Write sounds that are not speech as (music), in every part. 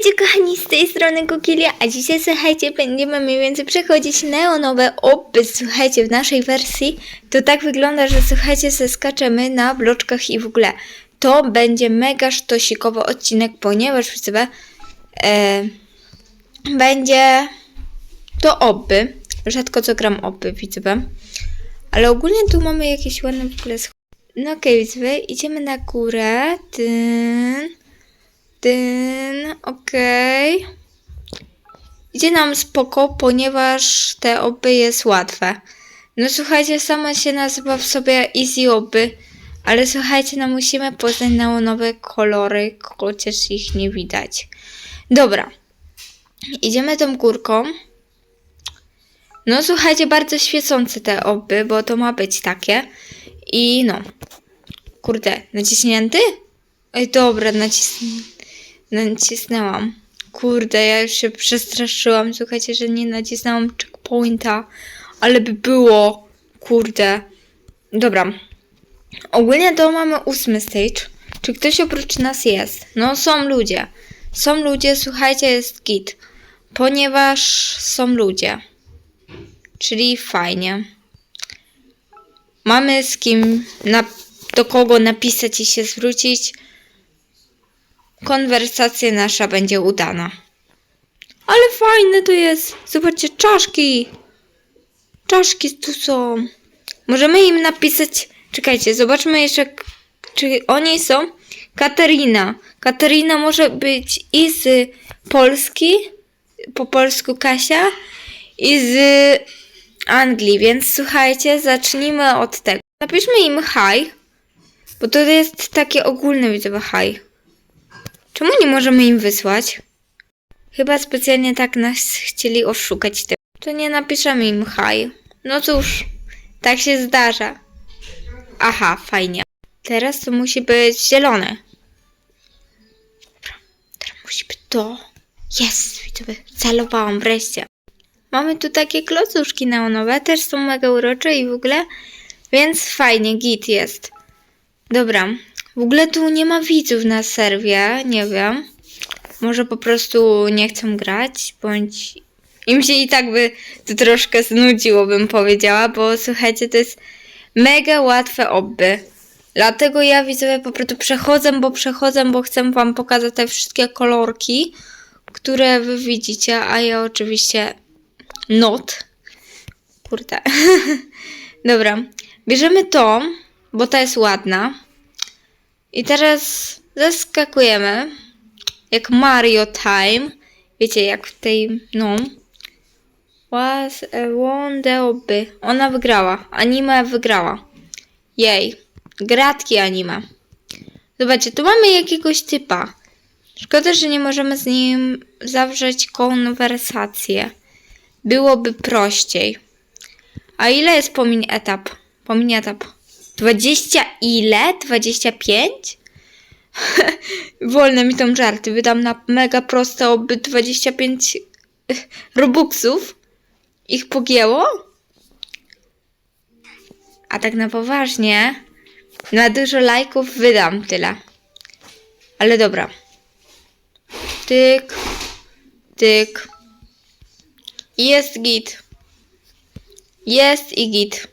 Witajcie kochani z tej strony Kukilia, a dzisiaj słuchajcie, będziemy mniej więcej przechodzić neonowe opy, słuchajcie, w naszej wersji. To tak wygląda, że słuchajcie, zeskaczemy na bloczkach i w ogóle. To będzie mega sztosikowy odcinek, ponieważ widzowie, e, będzie to opy, rzadko co gram opy, widzowie, ale ogólnie tu mamy jakieś ładne w ogóle. No okej, widzowie, idziemy na górę. Dyn, okej. Idzie nam spoko, ponieważ te oby jest łatwe. No słuchajcie, sama się nazywa w sobie easy oby, ale słuchajcie, no musimy poznać neonowe kolory, chociaż ich nie widać. Dobra, idziemy tą górką. No słuchajcie, bardzo świecące te oby, bo to ma być takie. I no, kurde, naciśnięty? Ej, dobra, nacis... nacisnęłam. Kurde, ja już się przestraszyłam. Słuchajcie, że nie nacisnęłam checkpointa, ale by było. Kurde. Dobra. Ogólnie to mamy ósmy stage. Czy ktoś oprócz nas jest? No, są ludzie. Są ludzie, słuchajcie, jest git. Ponieważ są ludzie. Czyli fajnie. Mamy z kim, na, do kogo napisać i się zwrócić konwersacja nasza będzie udana. Ale fajne to jest. Zobaczcie, czaszki. Czaszki tu są. Możemy im napisać. Czekajcie, zobaczmy jeszcze, czy oni są. Katarina. Katarina może być i z Polski, po polsku Kasia, i z Anglii, więc słuchajcie, zacznijmy od tego. Napiszmy im hi, bo to jest takie ogólne widzowe hi. Czemu nie możemy im wysłać? Chyba specjalnie tak nas chcieli oszukać. Tym. To nie napiszemy im hi. No cóż, tak się zdarza. Aha, fajnie. Teraz to musi być zielone. Dobra, teraz musi być to. Jest, widzowie, celowałam wreszcie. Mamy tu takie klocuszki neonowe, też są mega urocze i w ogóle, więc fajnie, git jest. Dobra, w ogóle tu nie ma widzów na serwie, nie wiem. Może po prostu nie chcą grać, bądź im się i tak by to troszkę znudziło, bym powiedziała, bo słuchajcie, to jest mega łatwe obby. Dlatego ja widzowie po prostu przechodzę, bo przechodzę, bo chcę wam pokazać te wszystkie kolorki, które wy widzicie, a ja oczywiście not. Kurde. (laughs) Dobra. Bierzemy tą, bo ta jest ładna. I teraz zaskakujemy. Jak Mario Time. Wiecie, jak w tej, no. Was a wonderby. Ona wygrała. Anime wygrała. Jej. Gratki anime. Zobaczcie, tu mamy jakiegoś typa. Szkoda, że nie możemy z nim zawrzeć konwersację. Byłoby prościej. A ile jest pomiń etap? Pomiń etap. 20 ile? 25? (laughs) Wolne mi tą żarty. Wydam na mega proste oby 25 robuxów. Ich pogięło? A tak na poważnie, na dużo lajków wydam tyle. Ale dobra. Tyk, tyk. Jest git. Jest i git.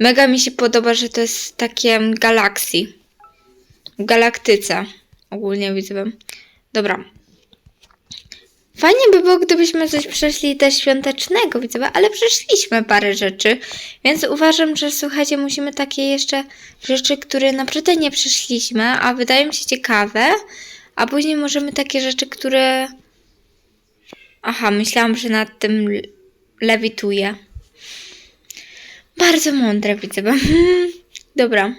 Mega mi się podoba, że to jest takie galaksji. W galaktyce. Ogólnie widzę. Dobra. Fajnie by było, gdybyśmy coś przeszli też świątecznego, widzę, ale przeszliśmy parę rzeczy, więc uważam, że słuchajcie, musimy takie jeszcze rzeczy, które naprawdę nie przeszliśmy, a wydają mi się ciekawe, a później możemy takie rzeczy, które... Aha, myślałam, że nad tym l- lewituję. Bardzo mądre, widzę. Dobra.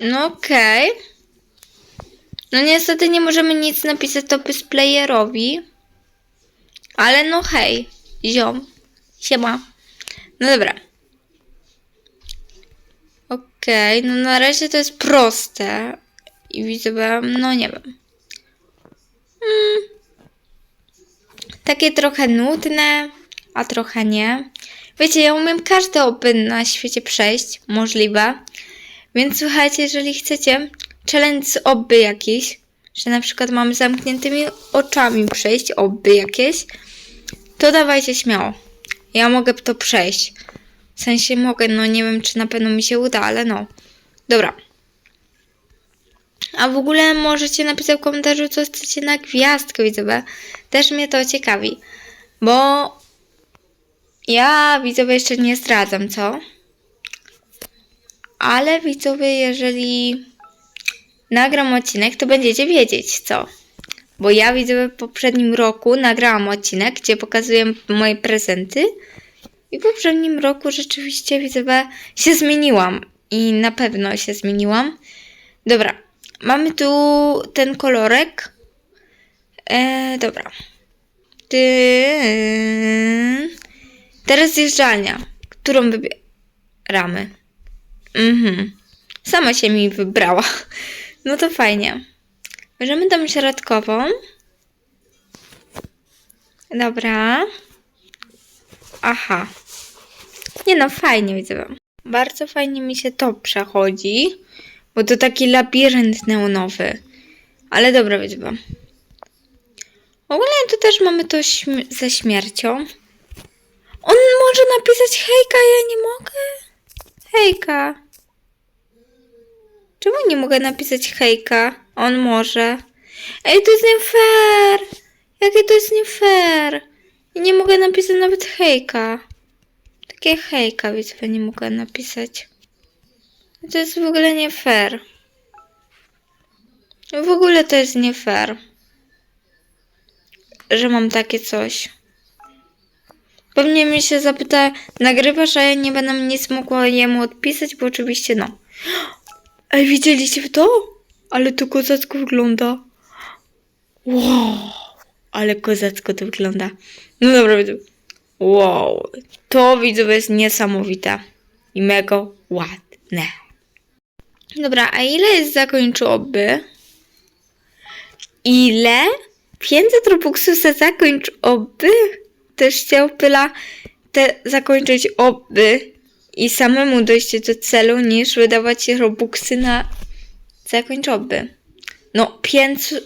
No okej. No niestety nie możemy nic napisać topy playerowi. Ale no hej, ziom, siema. No dobra. Okej, no na razie to jest proste. I widzę, no nie wiem. Mm. Takie trochę nudne, a trochę nie. Wiecie, ja umiem każde open na świecie przejść, możliwe. Więc słuchajcie, jeżeli chcecie challenge z obby jakiś, że na przykład mam zamkniętymi oczami przejść, oby jakieś, to dawajcie śmiało. Ja mogę to przejść. W sensie mogę, no nie wiem, czy na pewno mi się uda, ale no. Dobra. A w ogóle możecie napisać w komentarzu, co chcecie na gwiazdkę widzowie. Też mnie to ciekawi. Bo ja widzowie jeszcze nie zdradzam, co? Ale widzowie, jeżeli nagram odcinek, to będziecie wiedzieć, co? Bo ja widzowie w poprzednim roku nagrałam odcinek, gdzie pokazuję moje prezenty. I w poprzednim roku rzeczywiście widzowie się zmieniłam. I na pewno się zmieniłam. Dobra, mamy tu ten kolorek. E, dobra. Ty... Teraz zjeżdżalnia. Którą wybieramy? Mhm. Sama się mi wybrała. (laughs) No to fajnie. Bierzemy tą środkową. Dobra. Aha. Nie no, fajnie widzę. Bardzo fajnie mi się to przechodzi, bo to taki labirynt neonowy. Ale dobra, widzę. Ogólnie tu też mamy to ze śmiercią. On może napisać hejka, ja nie mogę? Hejka. Czemu nie mogę napisać hejka? On może. Ej, to jest nie fair! Jakie to jest nie fair! I nie mogę napisać nawet hejka. Takie hejka, więc nie mogę napisać. To jest w ogóle nie fair. W ogóle to jest nie fair. Że mam takie coś. Pewnie mi się zapyta, nagrywasz, a ja nie będę nic mogła jemu odpisać, bo oczywiście no. Ej, widzieliście to? Ale to kozacko wygląda. Wow, ale kozacko to wygląda. No dobra, widzę. Wow, to widzowie jest niesamowite i mega ładne. Dobra, a ile jest zakończoby? Ile? 500 robuxów za zakończ oby? Też chciał Pyla te zakończyć oby i samemu dojść do celu, niż wydawać robuxy na zakończ oby. No, 500,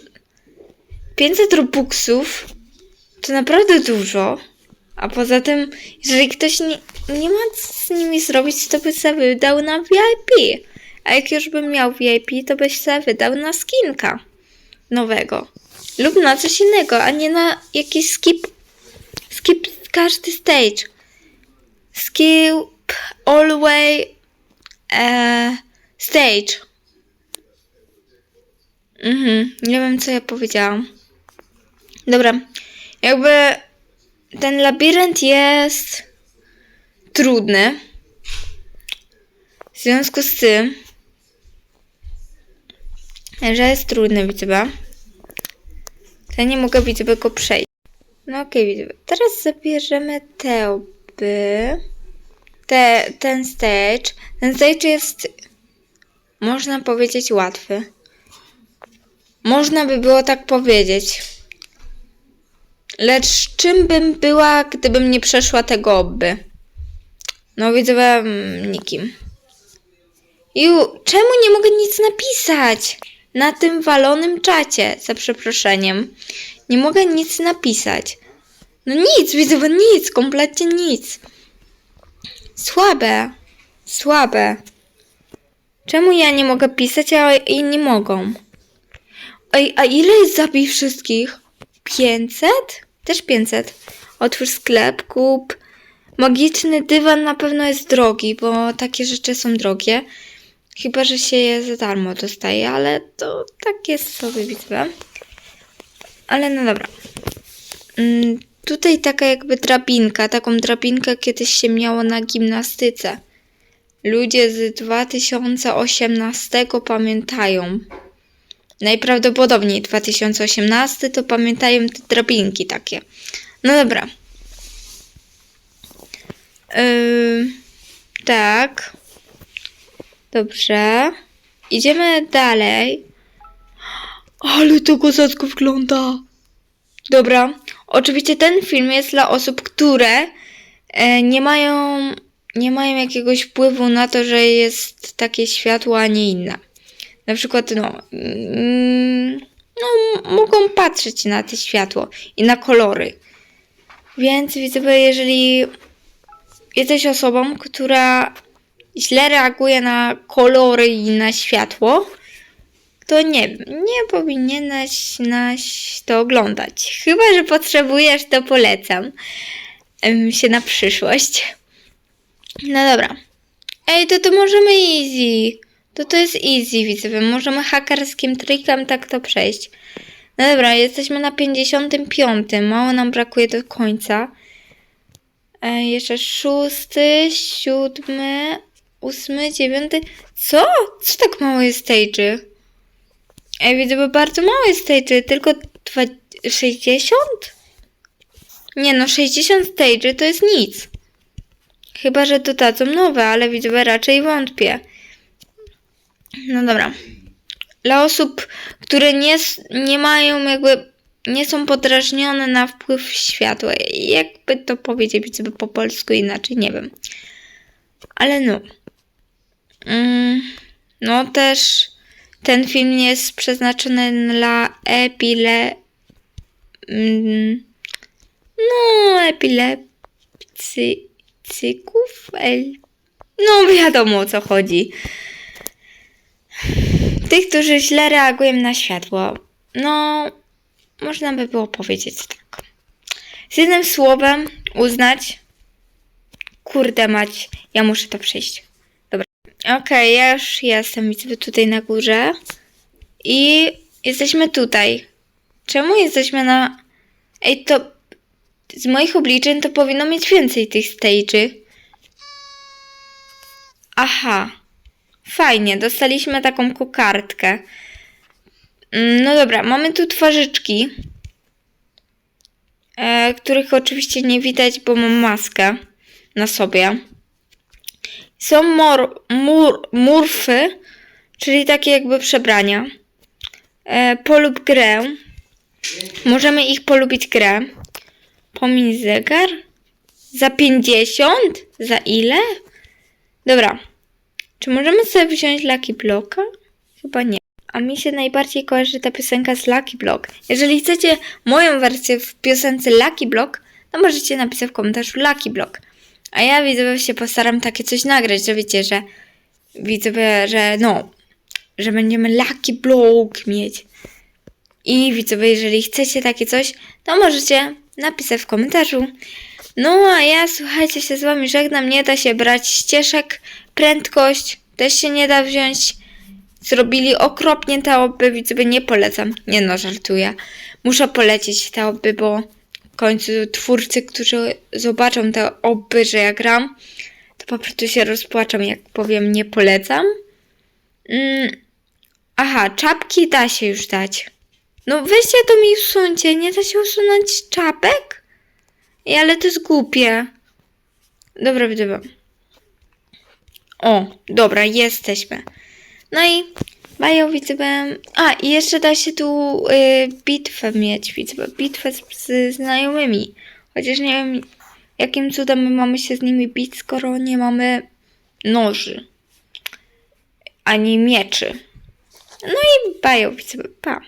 500 robuxów to naprawdę dużo. A poza tym, jeżeli ktoś nie, nie ma co z nimi zrobić, to by sobie wydał na VIP. A jak już bym miał VIP, to byś sobie wydał na skinka nowego. Lub na coś innego, a nie na jakiś skip. Skip każdy stage. Skip all way e, stage. Mhm, nie wiem co ja powiedziałam. Dobra, jakby ten labirynt jest trudny. W związku z tym, że jest trudny, widzę. To ja nie mogę widzę go przejść. No okej, widzę. Teraz zabierzemy te oby. Te, ten stage. Ten stage jest, można powiedzieć, łatwy. Można by było tak powiedzieć. Lecz czym bym była, gdybym nie przeszła tego obby? No widzę mm, nikim. Ju, czemu nie mogę nic napisać? Na tym walonym czacie, za przeproszeniem. Nie mogę nic napisać. No nic, widzę nic, kompletnie nic. Słabe, słabe. Czemu ja nie mogę pisać, a inni mogą? Ej, a ile jest zabij wszystkich? 500? Też 500. Otwórz sklep, kup. Magiczny dywan na pewno jest drogi, bo takie rzeczy są drogie. Chyba, że się je za darmo dostaje, ale to tak jest sobie widzę. Ale no dobra. Mm, tutaj taka jakby drabinka. Taką drabinkę kiedyś się miało na gimnastyce. Ludzie z 2018 pamiętają. Najprawdopodobniej 2018 to pamiętają te drabinki takie. No dobra. Yy, tak. Dobrze. Idziemy dalej. Ale to kozacko wygląda. Dobra. Oczywiście ten film jest dla osób, które e, nie mają nie mają jakiegoś wpływu na to, że jest takie światło, a nie inne. Na przykład, no. Mm, no, mogą patrzeć na te światło i na kolory. Więc widzowie, jeżeli jesteś osobą, która źle reaguje na kolory i na światło, to nie, nie powinieneś nas to oglądać. Chyba, że potrzebujesz, to polecam się na przyszłość. No dobra. Ej, to to możemy easy. To to jest easy, widzowie. Możemy hakerskim trikiem tak to przejść. No dobra, jesteśmy na 55. Mało nam brakuje do końca. Jeszcze szósty, siódmy, ósmy, dziewiąty. Co? Co tak mało jest stage'y? Ej, widzę, bo bardzo mało jest stage'y. Tylko dwa, 60? Nie no, 60 stage'y to jest nic. Chyba, że dodadzą nowe, ale widzę, raczej wątpię. No dobra. Dla osób, które nie, nie mają jakby, nie są podrażnione na wpływ światła. Jakby to powiedzieć sobie po polsku inaczej, nie wiem. Ale no. Mm, no też ten film nie jest przeznaczony dla epile... No, epilepsyków? El... No, wiadomo o co chodzi. Tych, którzy źle reagują na światło. No, można by było powiedzieć tak. Z jednym słowem uznać. Kurde mać, ja muszę to przejść. Okej, ja już jestem, widzę tutaj na górze. I jesteśmy tutaj. Czemu jesteśmy na... Ej, to z moich obliczeń to powinno mieć więcej tych stage'y. Aha. Fajnie, dostaliśmy taką kokardkę. Mm, No dobra, mamy tu twarzyczki, e, których oczywiście nie widać, bo mam maskę na sobie. Są mor, mur, murfy, czyli takie jakby przebrania. E, polub grę. Możemy ich polubić grę. Pomiń zegar? Za 50? Za ile? Dobra. Czy możemy sobie wziąć Lucky Blocka? Chyba nie. A mi się najbardziej kojarzy ta piosenka z Lucky Block. Jeżeli chcecie moją wersję w piosence Lucky Block, to możecie napisać w komentarzu Lucky Block. A ja widzowie się postaram takie coś nagrać, że wiecie, że widzowie, że no, że będziemy Lucky Block mieć. I widzowie, jeżeli chcecie takie coś, to możecie napisać w komentarzu. No a ja, słuchajcie, się z wami żegnam. Nie da się brać ścieżek. Prędkość też się nie da wziąć. Zrobili okropnie te oby, widzowie, nie polecam. Nie no, żartuję. Muszę polecieć te oby, bo końcu twórcy, którzy zobaczą te oby, że ja gram, to po prostu się rozpłaczą, jak powiem, nie polecam. Mm. Aha, czapki da się już dać. No weźcie to mi usuńcie, nie da się usunąć czapek? Ej, ale to jest głupie. Dobra, widzowie. O, dobra, jesteśmy. No i mają widzowie. A, i jeszcze da się tu y, bitwę mieć, widzowie. Bitwę z, z znajomymi. Chociaż nie wiem, jakim cudem my mamy się z nimi bić, skoro nie mamy noży. Ani mieczy. No i bają widzowie. Pa.